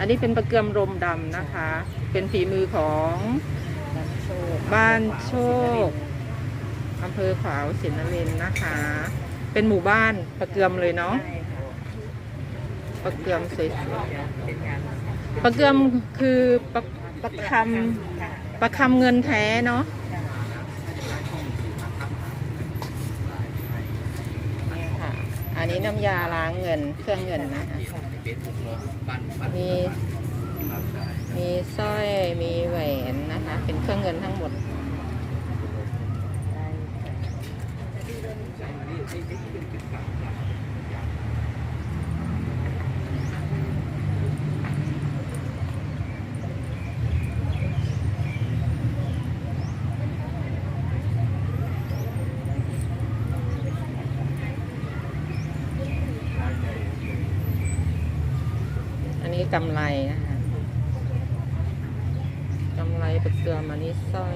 อันนี้เป็นประเกือมรมดำนะคะ เป็นฝีมือของบ้านโชคบ้านโชคอำเภอขวาวสินนรินนะคะ เป็นหมู่บ้านประเกือมเลยเนาะประเกือมสวยป็นงานๆประเกือมคือประประคำประคำเงินแท้เนาะ นี่ค่ะ อันนี้น้ำยาล้างเงินเครื่องเงินนะคะมีมีสร้อยมีแหวนนะคะ เป็นเครื่องเงินทั้งหมดอัน นี้กำไรนะคะกำไรประเกลือมานี่สร้อย